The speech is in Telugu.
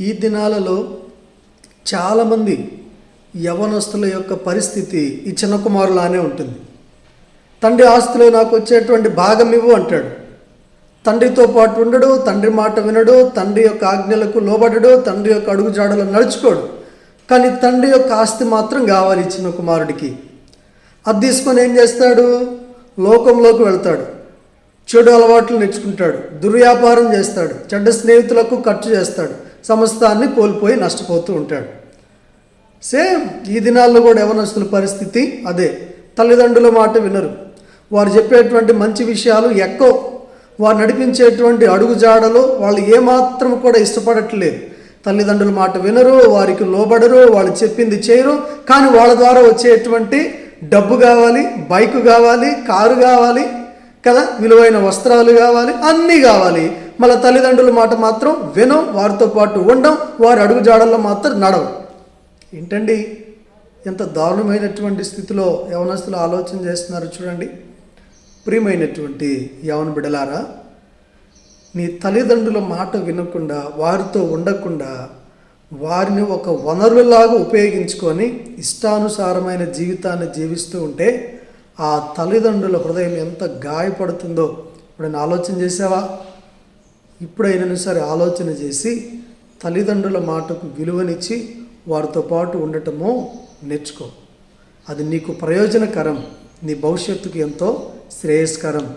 ఈ దినాలలో చాలామంది యవనస్తుల యొక్క పరిస్థితి ఈ చిన్న కుమారులానే ఉంటుంది. తండ్రి ఆస్తులు నాకు వచ్చేటువంటి భాగం ఇవ్వు అంటాడు. తండ్రితో పాటు ఉండడు తండ్రి మాట వినడు తండ్రి యొక్క ఆజ్ఞలకు లోబడడు తండ్రి యొక్క అడుగుజాడలు నడుచుకోడు. కానీ తండ్రి యొక్క ఆస్తి మాత్రం కావాలి చిన్న కుమారుడికి. అది తీసుకొని ఏం చేస్తాడు? లోకంలోకి వెళ్తాడు. చెడు అలవాట్లు నేర్చుకుంటాడు. దుర్వ్యాపారం చేస్తాడు. చెడ్డ స్నేహితులకు ఖర్చు చేస్తాడు. సమస్తాన్ని కోల్పోయి నష్టపోతూ ఉంటాడు. సేమ్ ఈ దినాల్లో కూడా యవనస్తుల పరిస్థితి అదే. తల్లిదండ్రుల మాట వినరు. వారు చెప్పేటువంటి మంచి విషయాలు ఎక్కువ వారు నడిపించేటువంటి అడుగుజాడలు వాళ్ళు ఏమాత్రం కూడా ఇష్టపడట్లేదు. తల్లిదండ్రుల మాట వినరు వారికి లోబడరు వాళ్ళు చెప్పింది చేయరు. కానీ వాళ్ళ ద్వారా వచ్చేటువంటి డబ్బు కావాలి బైక్ కావాలి కారు కావాలి కదా? విలువైన వస్త్రాలు కావాలి అన్నీ కావాలి. మళ్ళీ తల్లిదండ్రుల మాట మాత్రం వినం వారితో పాటు ఉండం వారి అడుగుజాడల్లో మాత్రం నడవం. ఏంటండి? ఎంత దారుణమైనటువంటి స్థితిలో యవనస్తులు ఆలోచన చేస్తున్నారు చూడండి. ప్రియమైనటువంటి యవన బిడలారా నీ తల్లిదండ్రుల మాట వినకుండా వారితో ఉండకుండా వారిని ఒక వనరులాగా ఉపయోగించుకొని ఇష్టానుసారమైన జీవితాన్ని జీవిస్తూ ఉంటే ఆ తల్లిదండ్రుల హృదయం ఎంత గాయపడుతుందో. ఇప్పుడు ఆలోచన చేసావా ఇప్పుడైనా సరే ఆలోచన చేసి తల్లిదండ్రుల మాటకు విలువనిచ్చి వారితో పాటు ఉండటము నేర్చుకో. అది నీకు ప్రయోజనకరం నీ భవిష్యత్తుకు ఎంతో శ్రేయస్కరం.